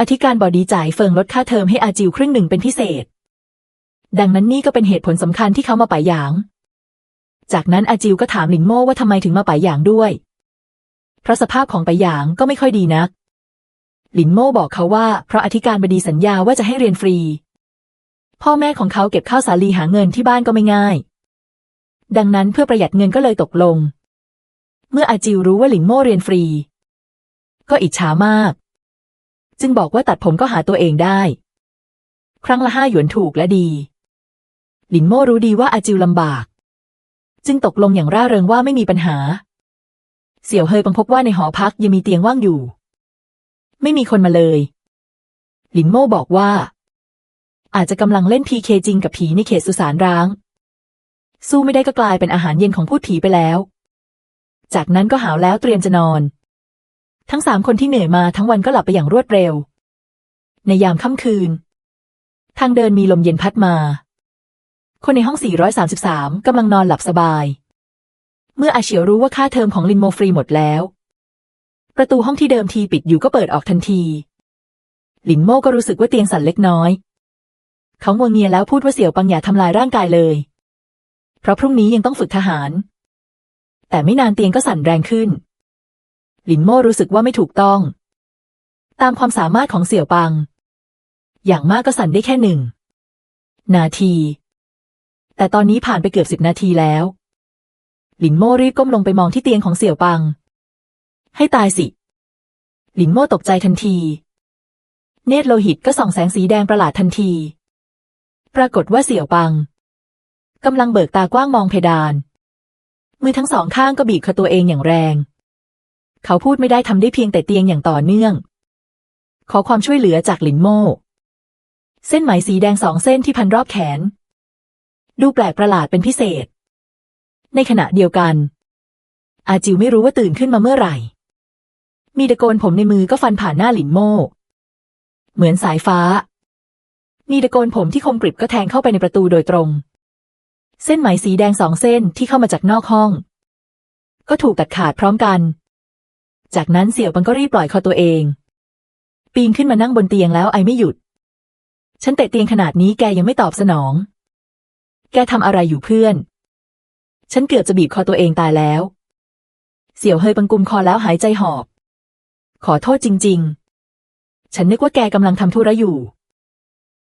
อธิการบดีจ่ายเฟิงลดค่าเทอมให้อาจิวครึ่งหนึ่งเป็นพิเศษ ดังนั้นนี่ก็เป็นเหตุผลสำคัญที่เขามาป่ายหยาง จากนั้นอาจิวก็ถามหลินโม่ว่าทำไมถึงมาป่ายหยางด้วย เพราะสภาพของป่ายหยางก็ไม่ค่อยดีนัก หลินโม่บอกเขาว่าเพราะอธิการบดีสัญญาว่าจะให้เรียนฟรี พ่อแม่ของเขาเก็บข้าวสาลีหาเงินที่บ้านก็ไม่ง่าย ดังนั้นเพื่อประหยัดเงินก็เลยตกลง เมื่ออาจิวรู้ว่าหลินโม่เรียนฟรี ก็อิจฉามาก จึงบอกว่าตัดผมก็หาตัวเองได้ ครั้งละห้าหยวนถูกและดี หลินโม่รู้ดีว่าอาจิวลำบาก จึงตกลงอย่างร่าเริงว่าไม่มีปัญหา เสี่ยวเฮยบังพบว่าในหอพักยังมีเตียงว่างอยู่ ไม่มีคนมาเลย หลินโม่บอกว่า อาจจะกำลังเล่นพีเคจริงกับผีในเขตสุสานร้าง สู้ไม่ได้ก็กลายเป็นอาหารเย็นของพูดผีไปแล้ว จากนั้นก็หาวแล้วเตรียมจะนอน ทั้งสามคนที่เหนื่อยมาทั้งวันก็หลับไปอย่างรวดเร็ว ในยามค่ำคืน ทางเดินมีลมเย็นพัดมา คนในห้อง 433 กำลังนอนหลับสบาย เมื่ออาเฉียวรู้ว่าค่าเทอมของลินโมฟรีหมดแล้ว ประตูห้องที่เดิมทีปิดอยู่ก็เปิดออกทันทีหลินโม่ก็รู้สึกว่าเตียงสั่นเล็กน้อย เขางัวเงียแล้วพูดว่าเสี่ยวปังอย่าทำลายร่างกายเลย เพราะพรุ่งนี้ยังต้องฝึกทหาร แต่ไม่นานเตียงก็สั่นแรงขึ้น หลินโม่รู้สึกว่าไม่ถูกต้อง ตามความสามารถของเสี่ยวปัง อย่างมากก็สั่นได้แค่หนึ่ง นาที แต่ตอนนี้ผ่านไปเกือบสิบนาทีแล้ว หลินโม่รีบก้มลงไปมองที่เตียงของเสี่ยวปัง ให้ตายสิ หลินโม่ตกใจทันที เนตรโลหิตก็ส่องแสงสีแดงประหลาดทันที ปรากฏว่าเสี่ยวปังกำลังเบิกตากว้างมองเพดาน มือทั้งสองข้างก็บีบคอตัวเองอย่างแรง เขาพูดไม่ได้ทำได้เพียงแต่เตียงอย่างต่อเนื่อง ขอความช่วยเหลือจากหลินโม่เส้นไหมสีแดงสองเส้นที่พันรอบแขน ดูแปลกประหลาดเป็นพิเศษ ในขณะเดียวกัน อาจิวไม่รู้ว่าตื่นขึ้นมาเมื่อไหร่ มีตะโกนผมในมือก็ฟันผ่านหน้าหลินโม่เหมือนสายฟ้า มีตะโกนผมที่คมกริบก็แทงเข้าไปในประตูโดยตรง เส้นไหมสีแดงสองเส้นที่เข้ามาจากนอกห้อง ก็ถูกตัดขาดพร้อมกัน จากนั้นเสี่ยวปังก็รีบปล่อยคอตัวเอง ปีนขึ้นมานั่งบนเตียงแล้วไอไม่หยุด ฉันเตะเตียงขนาดนี้แกยังไม่ตอบสนอง แกทำอะไรอยู่เพื่อน ฉันเกือบจะบีบคอตัวเองตายแล้ว เสี่ยวเฮยปังกุมคอแล้วหายใจหอบ ขอโทษจริง ๆ ฉันนึกว่าแกกำลังทำธุระอยู่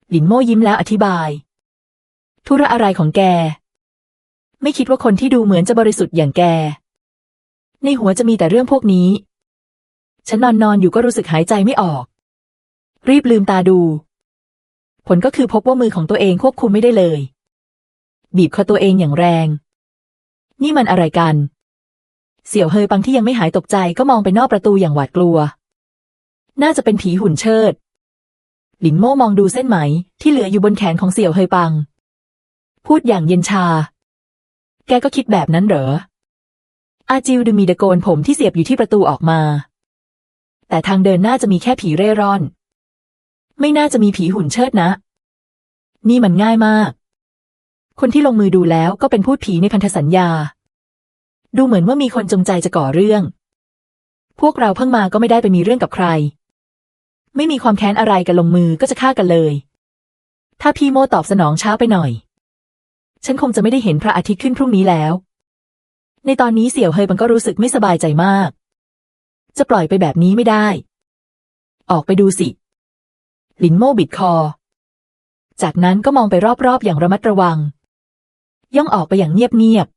หลินโม่ยิ้มแล้วอธิบาย ธุระอะไรของแก ไม่คิดว่าคนที่ดูเหมือนจะบริสุทธิ์อย่างแก ในหัวจะมีแต่เรื่องพวกนี้ ฉันนอนนอนอยู่ก็รู้สึกหายใจไม่ออก รีบลืมตาดู ผลก็คือพบว่ามือของตัวเองควบคุมไม่ได้เลย บีบคอตัวเองอย่างแรง นี่มันอะไรกัน เสี่ยวเฮยปังที่ยังไม่หายตกใจก็มองไปนอกประตูอย่างหวาดกลัว น่าจะเป็นผีหุ่นเชิด หลินโม่มองดูเส้นไหมที่เหลืออยู่บนแขนของเสี่ยวเฮยปัง พูดอย่างเย็นชา แกก็คิดแบบนั้นเหรออาจิวดูมีตะโกนผมที่เสียบอยู่ที่ประตูออกมา แต่ทางเดินน่าจะมีแค่ผีเร่ร่อน ไม่น่าจะมีผีหุ่นเชิดนะ นี่มันง่ายมาก คนที่ลงมือดูแล้วก็เป็นพูดผีในพันธสัญญา ดูเหมือนว่ามีคนจงใจจะก่อเรื่อง พวกเราเพิ่งมาก็ไม่ได้ไปมีเรื่องกับใคร ไม่มีความแค้นอะไรกันลงมือก็จะฆ่ากันเลย ถ้าพี่โมตอบสนองช้าไปหน่อย ฉันคงจะไม่ได้เห็นพระอาทิตย์ขึ้นพรุ่งนี้แล้ว ในตอนนี้เสี่ยวเฮยบังก็รู้สึกไม่สบายใจมาก จะปล่อยไปแบบนี้ไม่ได้ ออกไปดูสิ หลินโม่บิดคอ จากนั้นก็มองไปรอบๆอย่างระมัดระวัง ย่องออกไปอย่างเงียบ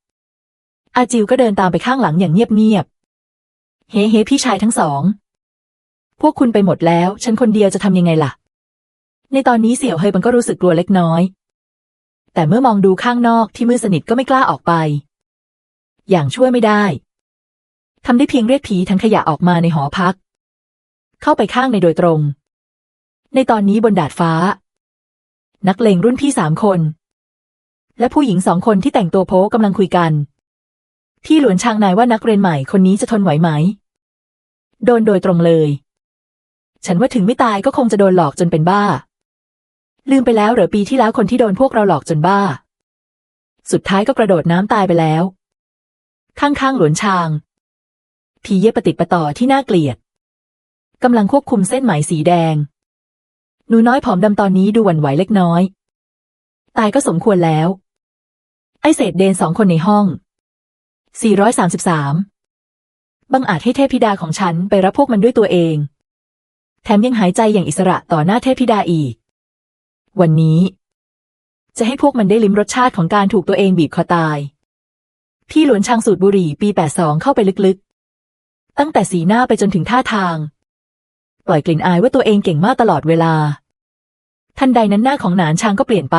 ๆ อาจิวก็เดินตามไปข้างหลังอย่างเงียบๆ เฮ้เฮ้พี่ชายทั้งสอง พวกคุณไปหมดแล้ว ฉันคนเดียวจะทำยังไงล่ะ ในตอนนี้เสี่ยวเฮยบังก็รู้สึกกลัวเล็กน้อย แต่เมื่อมองดูข้างนอกที่มืดสนิทก็ไม่กล้าออกไป อย่างช่วยไม่ได้ ทำได้เพียงเรียกผีทั้งขยะออกมาในหอพัก เข้าไปข้างในโดยตรง ในตอนนี้บนดาดฟ้า นักเลงรุ่นพี่สามคน และผู้หญิงสองคนที่แต่งตัวโป๊กำลังคุยกันที่หลวนชางนายว่านักเรียนใหม่คนนี้จะทนไหวไหม โดนโดยตรงเลย ฉันว่าถึงไม่ตายก็คงจะโดนหลอกจนเป็นบ้า ลืมไปแล้วเหรอปีที่แล้วคนที่โดนพวกเราหลอกจนบ้า สุดท้ายก็กระโดดน้ำตายไปแล้ว ข้างๆหลวนชาง ผีเย็บปฏิดประต่อที่น่าเกลียดกำลังควบคุมเส้นไหมสีแดง หนูน้อยผอมดำตอนนี้ดูหวั่นไหวเล็กน้อย ตายก็สมควรแล้ว ไอเศษเดนสองคนในห้อง 433 บังอาจให้เทพธิดาของฉันไปรับพวกมันด้วยตัวเอง แถมยังหายใจอย่างอิสระต่อหน้าเทพธิดาอีก วันนี้ จะให้พวกมันได้ลิ้มรสชาติของการถูกตัวเองบีบคอตาย พี่หลวนชางสูตรบุหรี่ปี 82 เข้าไปลึกๆ ตั้งแต่สีหน้าไปจนถึงท่าทาง ปล่อยกลิ่นอายว่าตัวเองเก่งมากตลอดเวลา ทันใดนั้นหน้าของหนานชางก็เปลี่ยนไป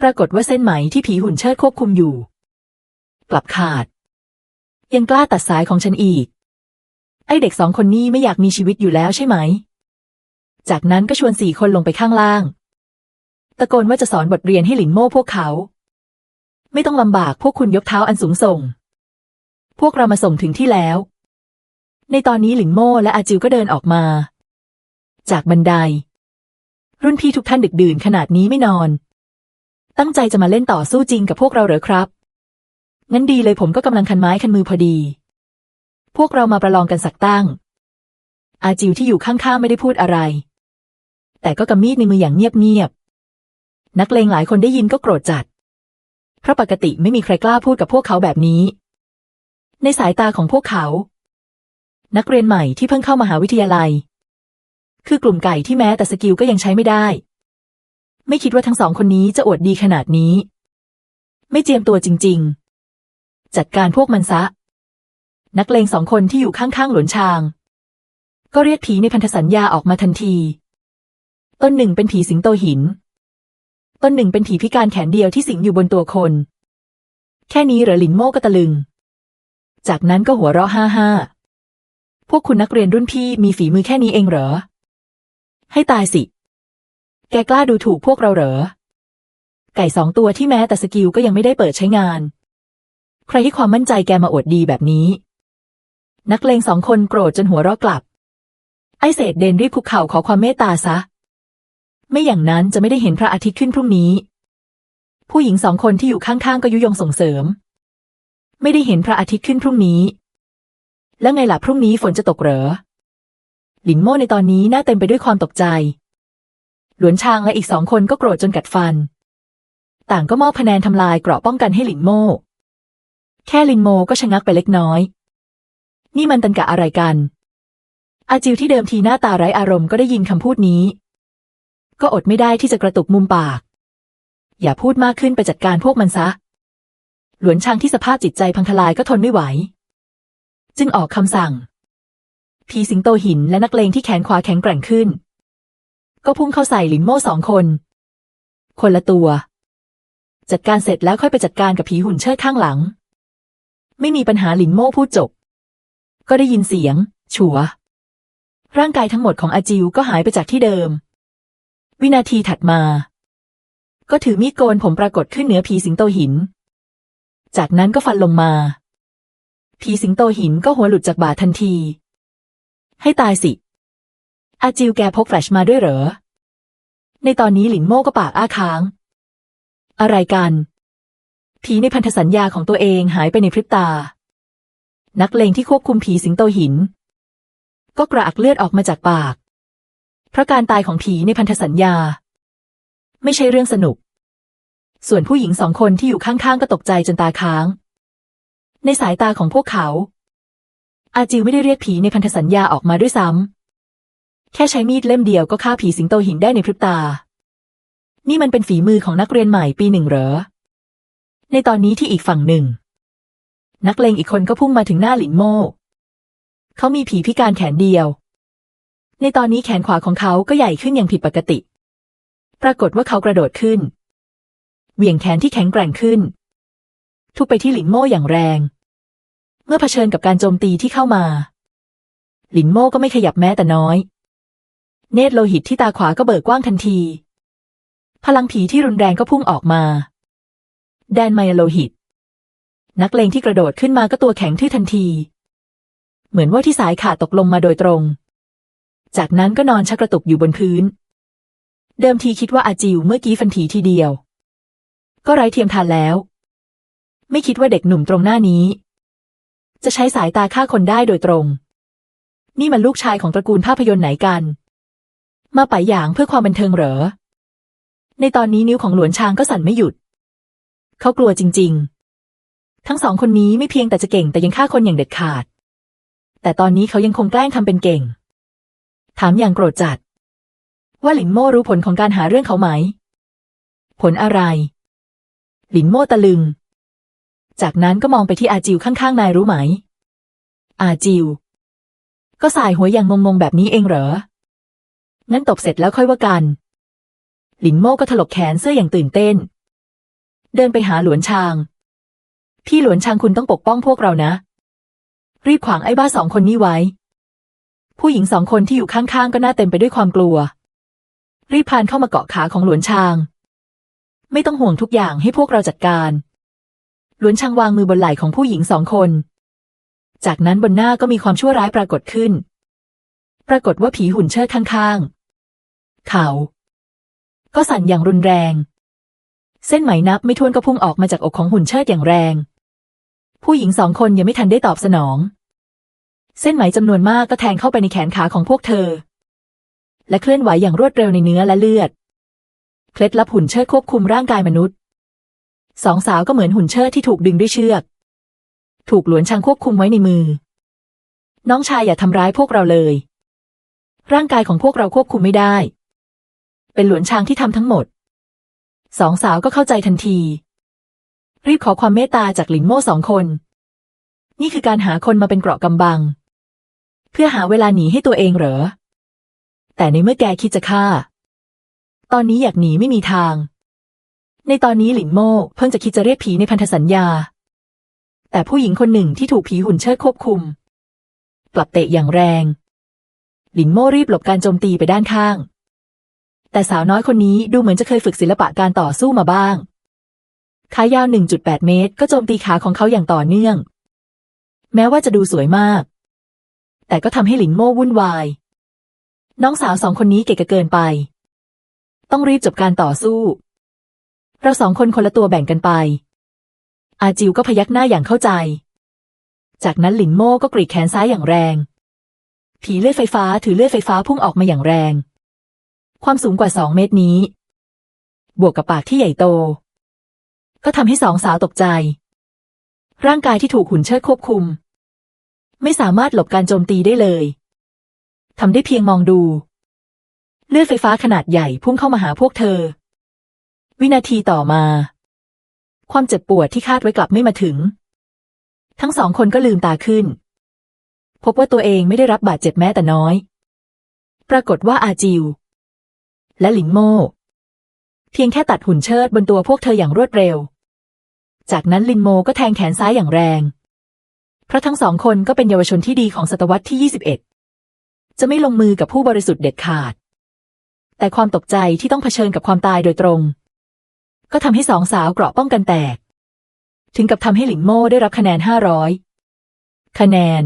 ปรากฏว่าเส้นไหมที่ผีหุ่นเชิดควบคุมอยู่ กลับขาด ยังกล้าตัดสายของฉันอีก ไอเด็กสองคนนี้ไม่อยากมีชีวิตอยู่แล้วใช่ไหม จากนั้นก็ชวนสี่คนลงไปข้างล่าง ตะโกนว่าจะสอนบทเรียนให้หลินโม่พวกเขา ไม่ต้องลำบากพวกคุณยกเท้าอันสูงส่ง พวกเรามาส่งถึงที่แล้ว ในตอนนี้หลินโม่และอาจิวก็เดินออกมา จากบันได รุ่นพี่ทุกท่านดึกดื่นขนาดนี้ไม่นอน ตั้งใจจะมาเล่นต่อสู้จริงกับพวกเราเหรอครับ งั้นดีเลยผมก็กำลังคันไม้คันมือพอดี พวกเรามาประลองกันสักตั้ง อาจิวที่อยู่ข้างๆไม่ได้พูดอะไร แต่ก็กำมีดในมืออย่างเงียบๆนักเลงหลายคนได้ยินก็โกรธจัดเพราะปกติไม่มีใครกล้าพูดกับพวกเขาแบบนี้ ในสายตาของพวกเขา นักเรียนใหม่ที่เพิ่งเข้ามาหาวิทยาลัย คือกลุ่มไก่ที่แม้แต่สกิลก็ยังใช้ไม่ได้ ไม่คิดว่าทั้งสองคนนี้จะอวดดีขนาดนี้ ไม่เจียมตัวจริง ๆ จัดการพวกมันซะ นักเลงสองคนที่อยู่ข้างๆหลวนชาง ก็เรียกผีในพันธสัญญาออกมาทันที ต้นหนึ่งเป็นผีสิงโตหิน ต้นหนึ่งเป็นผีพิการแขนเดียวที่สิงอยู่บนตัวคน แค่นี้เหรอหลินโม่ก็ตะลึง จากนั้นก็หัวเราะฮ่าฮ่าพวกคุณนักเรียนรุ่นพี่มีฝีมือแค่นี้เองเหรอ ให้ตายสิ แกกล้าดูถูกพวกเราเหรอ ไก่สองตัวที่แม้แต่สกิลก็ยังไม่ได้เปิดใช้งาน ใครให้ความมั่นใจแกมาอวดดีแบบนี้ นักเลงสองคนโกรธจนหัวเราะกลับ ไอเศษเดนรีบคุกเข่าขอความเมตตาซะ ไม่อย่างนั้นจะไม่ได้เห็นพระอาทิตย์ขึ้นพรุ่งนี้ ผู้หญิงสองคนที่อยู่ข้างๆก็ยุยงส่งเสริม ไม่ได้เห็นพระอาทิตย์ขึ้นพรุ่งนี้ แล้วไงล่ะพรุ่งนี้ฝนจะตกเหรอ หลินโม่ในตอนนี้หน้าเต็มไปด้วยความตกใจ หลวนชางและอีกสองคนก็โกรธจนกัดฟัน ต่างก็มอบคะแนนทำลายเกราะป้องกันให้หลินโม่ แค่ลินโมก็ชะงักไปเล็กน้อย นี่มันตันกะอะไรกัน อาจิวที่เดิมทีหน้าตาไร้อารมณ์ก็ได้ยินคำพูดนี้ ก็อดไม่ได้ที่จะกระตุกมุมปาก อย่าพูดมากขึ้นไปจัดการพวกมันซะ หลวนชางที่สภาพจิตใจพังทลายก็ทนไม่ไหว จึงออกคำสั่ง ผีสิงโตหินและนักเลงที่แขนขวาแข็งแกร่งขึ้น ก็พุ่งเข้าใส่หลินโม่สองคน คนละตัว จัดการเสร็จแล้วค่อยไปจัดการกับผีหุ่นเชิดข้างหลัง ไม่มีปัญหาหลินโม่พูดจบ ก็ได้ยินเสียงฉัว ร่างกายทั้งหมดของอาจิวก็หายไปจากที่เดิม วินาทีถัดมา ก็ถือมีดโกนผมปรากฏขึ้นเหนือผีสิงโตหิน จากนั้นก็ฟันลงมา ผีสิงโตหินก็หัวหลุดจากบ่าทันที ให้ตายสิ อาจิวแกพกแฟลชมาด้วยเหรอ ในตอนนี้หลินโม่ก็ปากอ้าค้าง อะไรกัน ผีในพันธสัญญาของตัวเองหายไปในพริบตา นักเลงที่ควบคุมผีสิงโตหิน ก็กระอักเลือดออกมาจากปาก เพราะการตายของผีในพันธสัญญา ไม่ใช่เรื่องสนุก ส่วนผู้หญิงสองคนที่อยู่ข้างๆก็ตกใจจนตาค้าง ในสายตาของพวกเขา อาจิวไม่ได้เรียกผีในพันธสัญญาออกมาด้วยซ้ำ แค่ใช้มีดเล่มเดียวก็ฆ่าผีสิงโตหินได้ในพริบตา นี่มันเป็นฝีมือของนักเรียนใหม่ปีหนึ่งเหรอ ในตอนนี้ที่อีกฝั่งหนึ่ง นักเลงอีกคนก็พุ่งมาถึงหน้าหลินโม่ เขามีผีพิการแขนเดียว ในตอนนี้แขนขวาของเขาก็ใหญ่ขึ้นอย่างผิดปกติ ปรากฏว่าเขากระโดดขึ้น เหวี่ยงแขนที่แข็งแกร่งขึ้น ทุบไปที่หลินโม่อย่างแรง เมื่อเผชิญกับการโจมตีที่เข้ามา หลินโม่ก็ไม่ขยับแม้แต่น้อย เนตรโลหิตที่ตาขวาก็เบิกกว้างทันที พลังผีที่รุนแรงก็พุ่งออกมา แดนไมโลหิต นักเลงที่กระโดดขึ้นมาก็ตัวแข็งทื่อทันที เหมือนว่าที่สายขาดตกลงมาโดยตรง จากนั้นก็นอนชักกระตุกอยู่บนพื้นเดิมทีคิดว่าอาจิวเมื่อกี้ฟันถีทีเดียว ก็ไร้เทียมทานแล้ว ไม่คิดว่าเด็กหนุ่มตรงหน้านี้ จะใช้สายตาฆ่าคนได้โดยตรง นี่มันลูกชายของตระกูลภาพยนตร์ไหนกัน มาไปหยางเพื่อความบันเทิงเหรอ ในตอนนี้นิ้วของหลวนชางก็สั่นไม่หยุด เขากลัวจริง ๆ ทั้งสองคนนี้ไม่เพียงแต่จะเก่งแต่ยังฆ่าคนอย่างเด็ดขาด แต่ตอนนี้เขายังคงแกล้งทำเป็นเก่ง ถามอย่างโกรธจัด ว่าหลินโม่รู้ผลของการหาเรื่องเขาไหม ผลอะไร หลินโม่ตะลึง จากนั้นก็มองไปที่อาจิวข้างๆนายรู้ไหม อาจิว ก็สายหัวอย่างงงๆแบบนี้เองเหรอ งั้นตบเสร็จแล้วค่อยว่ากัน หลินโม่ก็ถลกแขนเสื้ออย่างตื่นเต้น เดินไปหาหลวนชาง พี่หลวนชางคุณต้องปกป้องพวกเรานะ รีบขวางไอ้บ้าสองคนนี้ไว้ ผู้หญิงสองคนที่อยู่ข้างๆก็หน้าเต็มไปด้วยความกลัว รีบพานเข้ามาเกาะขาของหลวนชาง ไม่ต้องห่วงทุกอย่างให้พวกเราจัดการหลวนชางวางมือบนไหล่ของผู้หญิงสองคน จากนั้นบนหน้าก็มีความชั่วร้ายปรากฏขึ้น ปรากฏว่าผีหุ่นเชิดข้างๆ เขา ก็สั่นอย่างรุนแรง เส้นไหมนับไม่ถ้วนก็พุ่งออกมาจากอกของหุ่นเชิดอย่างแรง ผู้หญิงสองคนยังไม่ทันได้ตอบสนอง เส้นไหมจำนวนมากก็แทงเข้าไปในแขนขาของพวกเธอ และเคลื่อนไหวอย่างรวดเร็วในเนื้อและเลือด เคล็ดลับหุ่นเชิดควบคุมร่างกายมนุษย์ สองสาวก็เหมือนหุ่นเชิดที่ถูกดึงด้วยเชือก ถูกหลวนชางควบคุมไว้ในมือ น้องชายอย่าทำร้ายพวกเราเลย ร่างกายของพวกเราควบคุมไม่ได้ เป็นหลวนชางที่ทำทั้งหมด สองสาวก็เข้าใจทันที รีบขอความเมตตาจากหลินโม่สองคน นี่คือการหาคนมาเป็นเกราะกำบัง เพื่อหาเวลาหนีให้ตัวเองเหรอ แต่ในเมื่อแกคิดจะฆ่า ตอนนี้อยากหนีไม่มีทาง ในตอนนี้หลินโม่เพิ่งจะคิดจะเรียกผีในพันธสัญญา แต่ผู้หญิงคนหนึ่งที่ถูกผีหุ่นเชิดควบคุม กลับเตะอย่างแรง หลินโม่รีบหลบการโจมตีไปด้านข้าง แต่สาวน้อยคนนี้ดูเหมือนจะเคยฝึกศิลปะการต่อสู้มาบ้าง ขายาว 1.8 เมตร ก็โจมตีขาของเขาอย่างต่อเนื่อง แม้ว่าจะดูสวยมาก แต่ก็ทำให้หลินโม่วุ่นวาย น้องสาวสองคนนี้เก่งเกินไป ต้องรีบจบการต่อสู้ เราสองคนคนละตัวแบ่งกันไป อาจิวก็พยักหน้าอย่างเข้าใจ จากนั้นหลินโม่ก็กรีดแขนซ้ายอย่างแรง ผีเลื่อยไฟฟ้าถือเลื่อยไฟฟ้าพุ่งออกมาอย่างแรง ความสูงกว่าสองเมตรนี้ บวกกับปากที่ใหญ่โต ก็ทำให้สองสาวตกใจ ร่างกายที่ถูกหุ่นเชิดควบคุม ไม่สามารถหลบการโจมตีได้เลยทำได้เพียงมองดู เลื่อยไฟฟ้าขนาดใหญ่พุ่งเข้ามาหาพวกเธอ วินาทีต่อมา ความเจ็บปวดที่คาดไว้กลับไม่มาถึง ทั้งสองคนก็ลืมตาขึ้น พบว่าตัวเองไม่ได้รับบาดเจ็บแม้แต่น้อย ปรากฏว่าอาจิว และหลิงโม่เพียงแค่ตัดหุ่นเชิดบนตัวพวกเธออย่างรวดเร็ว จากนั้นลินโมก็แทงแขนซ้ายอย่างแรง เพราะทั้งสองคนก็เป็นเยาวชนที่ดีของศตวรรษที่ 21 จะไม่ลงมือกับผู้บริสุทธิ์เด็ดขาด แต่ความตกใจที่ต้องเผชิญกับความตายโดยตรง ก็ทำให้สองสาวเกราะป้องกันแตก ถึงกับทำให้หลิงโม่ได้รับคะแนน 500 คะแนน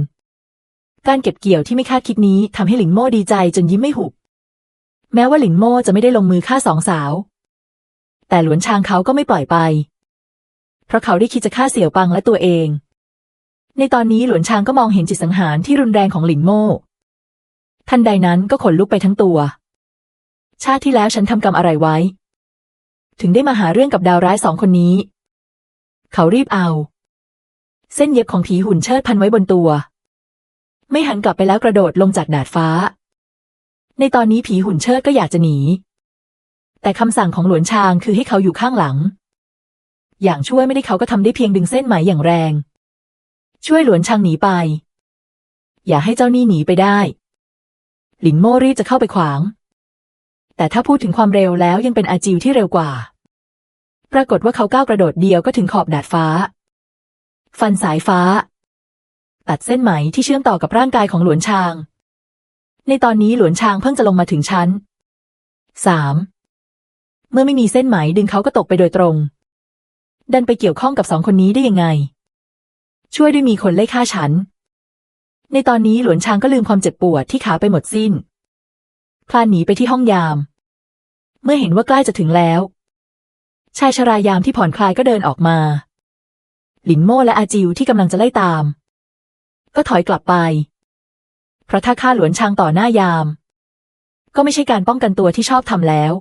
การเก็บเกี่ยวที่ไม่คาดคิดนี้ทำให้หลิงโม่ดีใจจนยิ้มไม่หุบ แม้ว่าหลิงโม่จะไม่ได้ลงมือฆ่าสองสาว แต่หลวนชางเขาก็ไม่ปล่อยไป เพราะเขาได้คิดจะฆ่าเสี่ยวปังและตัวเอง ในตอนนี้หลวนชางก็มองเห็นจิตสังหารที่รุนแรงของหลินโม่ทันใดนั้นก็ขนลุกไปทั้งตัว ชาติที่แล้วฉันทำกรรมอะไรไว้ ถึงได้มาหาเรื่องกับดาวร้ายสองคนนี้ เขารีบเอา เส้นเย็บของผีหุ่นเชิดพันไว้บนตัว ไม่หันกลับไปแล้วกระโดดลงจากดาดฟ้า ในตอนนี้ผีหุ่นเชิดก็อยากจะหนี แต่คำสั่งของหลวนชางคือให้เขาอยู่ข้างหลัง อย่างช่วยไม่ได้เขาก็ทำได้เพียงดึงเส้นไหมอย่างแรง ช่วยหลวนชางหนีไป อย่าให้เจ้านี่หนีไปได้ หลินโม่รีบจะเข้าไปขวาง แต่ถ้าพูดถึงความเร็วแล้วยังเป็นอาจิวที่เร็วกว่า ปรากฏว่าเขาก้าวกระโดดเดียวก็ถึงขอบดาดฟ้า ฟันสายฟ้า ตัดเส้นไหมที่เชื่อมต่อกับร่างกายของหลวนชาง ในตอนนี้หลวนชางเพิ่งจะลงมาถึงชั้นสามเมื่อไม่มีเส้นไหมดึงเขาก็ตกไปโดยตรง ดันไปเกี่ยวข้องกับสองคนนี้ได้ยังไง ช่วยด้วยมีคนไล่ฆ่าฉัน ในตอนนี้หลวนชางก็ลืมความเจ็บปวดที่ขาไปหมดสิ้น คลานหนีไปที่ห้องยาม เมื่อเห็นว่าใกล้จะถึงแล้ว ชายชรายามที่ผ่อนคลายก็เดินออกมา หลินโม่และอาจิวที่กำลังจะไล่ตาม ก็ถอยกลับไป เพราะถ้าฆ่าหลวนชางต่อหน้ายาม ก็ไม่ใช่การป้องกันตัวที่ชอบทำแล้ว